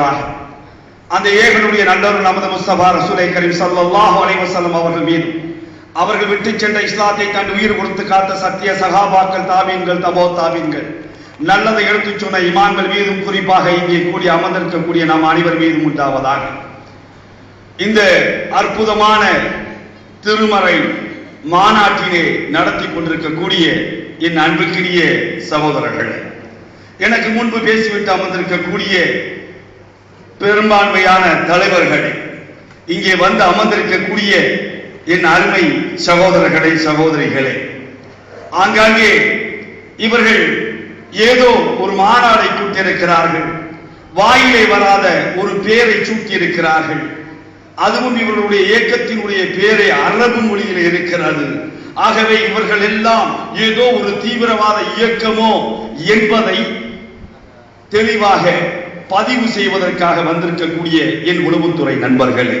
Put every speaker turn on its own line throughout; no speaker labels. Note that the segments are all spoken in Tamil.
தலைவராக அந்த ஏகனுடைய நல்லவர் நமது முஸ்தபா ரசூலை கரீம் ஸல்லல்லாஹு அலைவசல்லம் அவர்கள் மீது. அவர்கள் விட்டு சென்ற இஸ்லாத்தை தன் உயிர் கொடுத்து காத்த சத்திய சகாபாக்கள் தாபீன்கள் தபோ தாபீன்கள். நல்லதை எடுத்துச் சொன்ன இமான்கள் மீதும் குறிப்பாக இங்கே கூடி அமர்ந்திருக்கக்கூடிய நாம் அனைவர் மீதும் உண்டாவதாக. இந்த அற்புதமான திருமறை மாநாட்டிலே நடத்தி கொண்டிருக்கக்கூடிய என் அன்புக்குரிய சகோதரர்கள் எனக்கு முன்பு பேசிவிட்டு அமர்ந்திருக்கக்கூடிய பெரும்பான்மையான தலைவர்கள் இங்கே வந்து அமர்ந்திருக்கக்கூடிய என் அருமை சகோதரர்களே சகோதரிகளே. ஆங்காங்கே இவர்கள் ஏதோ ஒரு மாநாடை கூட்டியிருக்கிறார்கள் வாயிலே வராத ஒரு பேரை சூட்டியிருக்கிறார்கள். அதுவும் இவர்களுடைய இயக்கத்தினுடைய பேரை அரபு மொழியில் இருக்கிறது. ஆகவே இவர்கள் எல்லாம் ஏதோ ஒரு தீவிரவாத இயக்கமோ என்பதை தெளிவாக பதிவு செய்வதற்காக வந்திருக்கக்கூடிய என் உளவுத்துறை நண்பர்களே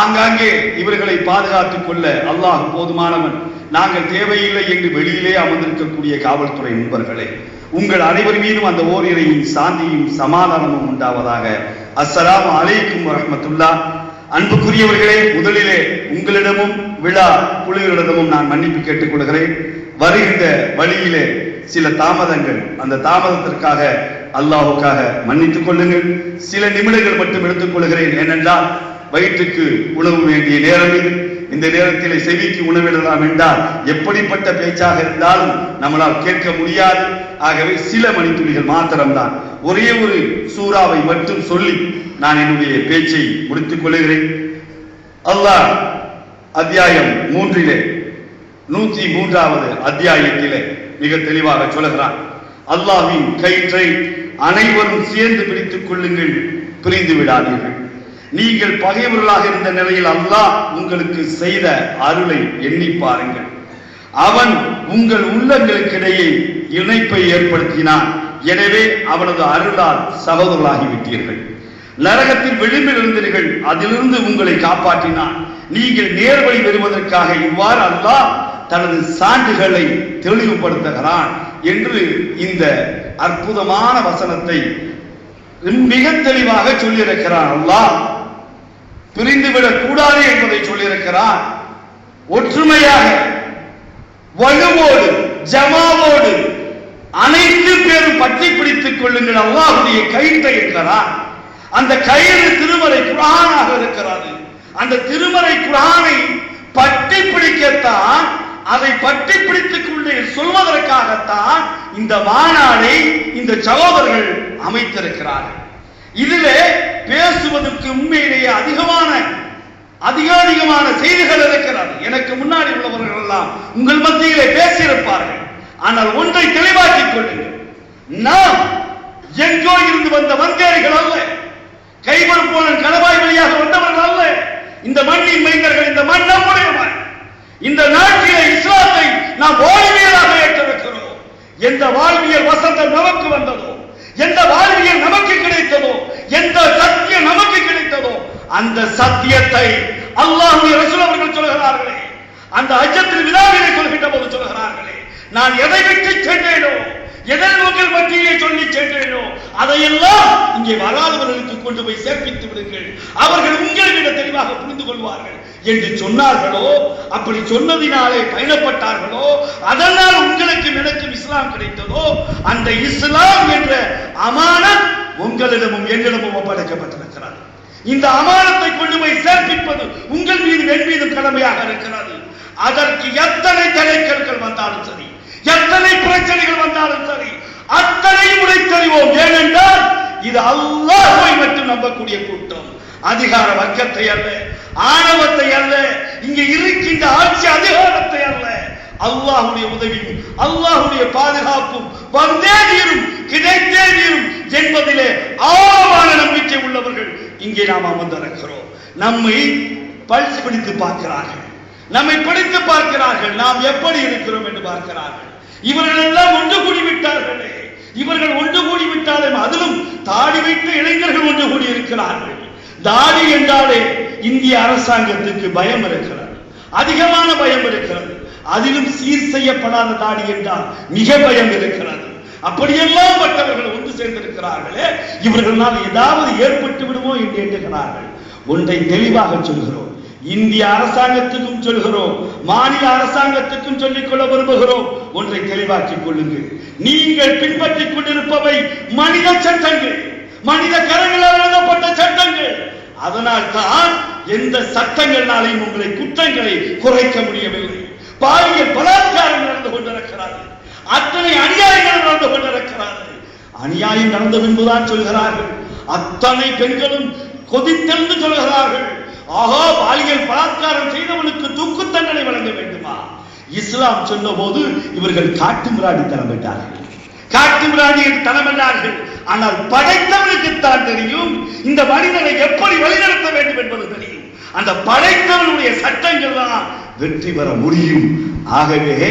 ஆங்காங்கே இவர்களை பாதுகாத்துக் கொள்ள அல்லாஹ் போதுமானவன். நாங்கள் தேவையில்லை என்று வெளியிலே அமர்ந்திருக்கக்கூடிய காவல்துறை நண்பர்களே உங்கள் அனைவர் மீதும் அந்த ஓரிரையின் சாந்தியும் சமாதானமும் உண்டாவதாக. அஸ்ஸலாம் அலைக்கும் வரமத்துல்லா அன்புக்குரியவர்களே முதலிலே உங்களிடமும் விழா குழுவினரிடமும் நான் மன்னிப்பு கேட்டுக்கொள்கிறேன். வருகின்ற வழியிலே சில தாமதங்கள் அந்த தாமதத்திற்காக அல்லாஹுக்காக மன்னித்துக் கொள்ளுங்கள். சில நிமிடங்கள் மட்டும் எடுத்துக் கொள்கிறேன். ஏனென்றால் வயிற்றுக்கு உணவு வேண்டிய நேரம் இது. இந்த நேரத்தில் செவிக்கு உணவிடலாம் என்றால் எப்படிப்பட்ட பேச்சாக இருந்தாலும் நம்மளால் கேட்க முடியாது. ஆகவே சில மணித்துளிகள் மாத்திரம்தான். ஒரே ஒரு சூறாவை மட்டும் சொல்லி நான் என்னுடைய பேச்சை முடித்துக் கொள்கிறேன் அல்லாஹ் அத்தியாயம் மூன்றிலே நூற்றி மூன்றாவது அத்தியாயத்திலே மிக தெளிவாக சொல்கிறான் அல்லாஹ்வின் கயிற்றை அனைவரும் சேர்ந்து பிரித்துக் கொள்ளுங்கள் பிரிந்து விடாதீர்கள். நீங்கள் பகைவர்களாக இருந்த நிலையில் அல்லாஹ் உங்களுக்கு செய்த அருளை எண்ணி பாருங்கள். அவன் உங்கள் உள்ளங்களுக்கிடையே இணைப்பை ஏற்படுத்தினான். எனவே அவனது அருளால் சகோதரர்களாகிவிட்டீர்கள். நரகத்தில் விளிம்பில் இருந்தீர்கள் அதிலிருந்து உங்களை காப்பாற்றினான். நீங்கள் நேர்வழி பெறுவதற்காக இவ்வாறு அல்லாஹ் தனது சான்றுகளை தெளிவுபடுத்துகிறான் என்று இந்த அற்புதமான வசனத்தை மிக தெளிவாக சொல்லியிருக்கிறான் அல்லாஹ். பிரிந்துவிடக் கூடாது என்பதை சொல்லியிருக்கிறான். ஒற்றுமையாக வலுவோடு ஜமாவோடு அனைத்து பேரும் பற்றி பிடித்துக் கொள்ளுங்கள். அல்லாஹுடைய கயிற்றை இருக்கிறார் அந்த கயிறு திருமலை குரானாக இருக்கிறது. அந்த திருமலை குரானை பற்றி பிடிக்கத்தான் அதை பற்றி பிடித்துக் கொண்டு சொல்வதற்காகத்தான் இந்த மாநாடை இந்த சகோதரர்கள் அமைத்திருக்கிறார்கள். இதிலே பேசுவதற்கு உண்மையிலேயே அதிகமான அதிக அதிகமான செய்திகள் இருக்கிறது. எனக்கு முன்னாடி உள்ளவர்கள் எல்லாம் உங்கள் மத்தியிலே பேசியிருப்பார்கள். ஆனால் ஒன்றை தெளிவாக்கிக் கொள்ளுங்கள். நாம் எங்கோ இருந்து வந்த வந்தேரிகள் அல்ல. கைவர் போன கணவாய் வழியாக வந்தவர்கள் அல்ல. இந்த மண்ணின் மைந்தர்கள் இந்த மண் நம்முடைய இந்த நாட்டிலே இஸ்லாத்தை நாம் வாழ்வியலாக ஏற்றிருக்கிறோம் எந்த வாழ்வியல் வசந்தம் நமக்கு வந்ததோ எந்த வாழ்வியல் நமக்கு கிடைத்ததோ எந்த சத்தியம் நமக்கு கிடைத்ததோ அந்த சத்தியத்தை அல்லாஹுடைய ரசூல் அவர்கள் சொல்கிறார்களே அந்த அஜத்தில் விழாவிலே சொல்கின்ற போது சொல்கிறார்களே நான் எதை விட்டு சென்றேனோ எதை உங்கள் மத்தியிலே சொல்லி சென்றேனோ அதையெல்லாம் இங்கே வராதவர்களுக்கு கொண்டு போய் சேர்ப்பித்து விடுங்கள். அவர்கள் உங்களை தெளிவாக புரிந்து கொள்வார்கள். என்று சொன்னார்களோ அப்படி சொன்னதினாலே பயணப்பட்டார்களோ அதனால் உங்களுக்கு எனக்கும் இஸ்லாம் கிடைத்ததோ அந்த இஸ்லாம் என்ற அமானம் உங்களிடமும் என்னிடமும் ஒப்படைக்கப்பட்டிருக்கிறார் இந்த அமானத்தை கொண்டு போய் சேர்ப்பிப்பது உங்கள் மீது என் மீதும் கடமையாக இருக்கிறது அதற்கு எத்தனை தலைக்கற்கள் வந்தாலும் சரி எத்தனை பிரச்சனைகள் வந்தாலும் சரி அத்தனையும் உடைத்தறிவோம் ஏனென்றால் இது அல்லாஹ்வை மட்டும் நம்பக்கூடிய கூட்டம். அதிகார வர்க்கத்தை அல்ல ஆணவத்தை அல்ல இங்க இருக்கின்ற ஆட்சி அதிகாரத்தை அல்ல. அல்லாஹுடைய உதவியும் அல்லாஹுடைய பாதுகாப்பும் வந்தே தீரும் கிடைத்தே தீரும் என்பதிலே ஆழமான நம்பிக்கை உள்ளவர்கள் இங்கே நாம் அமர்ந்திருக்கிறோம். நம்மை பல்ஸ் பிடித்து பார்க்கிறார்கள். நம்மை பிடித்து பார்க்கிறார்கள். நாம் எப்படி இருக்கிறோம் என்று பார்க்கிறார்கள். இவர்கள் எல்லாம் ஒன்று கூடி விட்டார்களே இவர்கள் ஒன்று கூடி விட்டாலே அதிலும் தாடி வைத்த இளைஞர்கள் ஒன்று கூடி இருக்கிறார்கள். தாடி என்றாலே இந்திய அரசாங்கத்துக்கு பயம் இருக்கிறது. அதிகமான பயம் இருக்கிறது. அதிலும் சீர் செய்யப்படாத தாடி என்றால் மிக பயம் இருக்கிறது. அப்படியெல்லாம் பட்டவர்கள் ஒன்று சேர்ந்திருக்கிறார்களே இவர்களால் ஏதாவது ஏற்பட்டு விடுமோ என்று எண்ணுகிறார்கள். ஒன்றை தெளிவாக சொல்கிறோம். இந்திய அரசாங்கத்துக்கும் சொல்கிறோம். மாநில அரசாங்கத்துக்கும் சொல்லிக்கொள்ள விரும்புகிறோம். ஒன்றை தெளிவாக்கிக் கொள்ளுங்கள். நீங்கள் பின்பற்றிக் கொண்டிருப்பவை மனித சட்டங்கள். மனித கரங்களால் எழுதப்பட்ட சட்டங்கள். அதனால் தான் எந்த சட்டங்களாலையும் உங்களை குற்றங்களை குறைக்க முடியவில்லை. பாலியல் பலாத்காரம் நடந்து கொண்டிருக்கிறார்கள். அத்தனை அநியாயங்கள் நடந்து கொண்டிருக்கிறார்கள். அநியாயம் நடந்த பின்புதான் சொல்கிறார்கள். அத்தனை பெண்களும் கொதித்தெழுந்து சொல்கிறார்கள். ஆஹோ பாலியல் பலாத்காரம் செய்தவனுக்கு தூக்கு தண்டனை வழங்க வேண்டுமா? இஸ்லாம் சொன்ன போது இவர்கள் காட்டு மிராடி தலைமைட்டார்கள் காட்டு மிராடி என்று ஆனால் படைத்தவனுக்குத்தான் தெரியும். இந்த மனிதனை எப்படி வழிநடத்த வேண்டும் என்பது தெரியும். அந்த படைத்தவனுடைய சட்டங்கள் தான் வெற்றி பெற முடியும். ஆகவே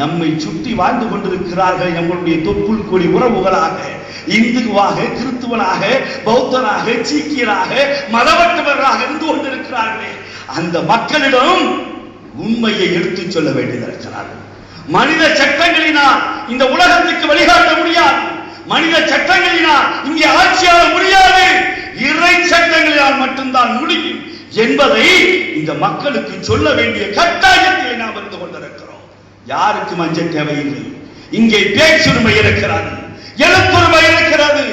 நம்மை சுற்றி வாழ்ந்து கொண்டிருக்கிறார்கள் நம்மளுடைய தொப்புள் கொடி உறவுகளாக இந்துவாக கிறிஸ்துவனாக பௌத்தராக சீக்கியராக மதவற்றவர்களாக இருந்து கொண்டிருக்கிறார்களே அந்த மக்களிடம் உண்மையை எடுத்துச் சொல்ல வேண்டியிருக்கிறார்கள் மனித சட்டங்களினால் இந்த உலகத்துக்கு வழிகாட்ட முடியாது. மனித சட்டங்களினால் இங்கே ஆட்சியாள முடியாது. இறை சட்டங்களினால் மட்டும்தான் முடியும் என்பதை இந்த மக்களுக்கு சொல்ல வேண்டிய கட்டாயத்தில் நாம் இருந்து கொண்டிருக்கிறோம். யாருக்கு மஞ்சள் தேவையில்லை. இங்கே பேச்சுரிமை இருக்கிறது. எழுத்துரிமை இருக்கிறது.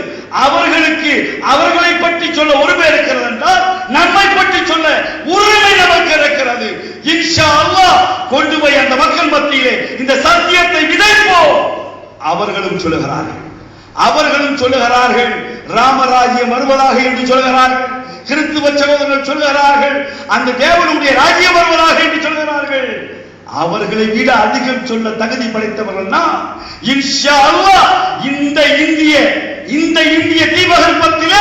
அவர்களுக்கு அவர்களை பற்றி சொல்ல உரிமை இருக்கிறது என்றால் நம்மை பற்றி சொல்ல உரிமை நமக்கு இருக்கிறது. இன்ஷா கொண்டு போய் அந்த மக்கள் மத்தியிலே இந்த சத்தியத்தை விதைப்போம். அவர்களும் சொல்லுகிறார்கள். அவர்களும் சொல்லுகிறார்கள் ராமராஜ்யம் வருவதாக என்று சொல்லுகிறார்கள் கிறிஸ்துவ சகோதரர்கள் சொல்லுகிறார்கள் அந்த தேவனுடைய ராஜ்யம் வருவதாக என்று சொல்லுகிறார்கள். அவர்களை விட அதிகம் சொல்ல தகுதி படைத்தவர்கள்னா இன்ஷா இந்த இந்திய இந்த இந்திய தீபகற்பத்திலே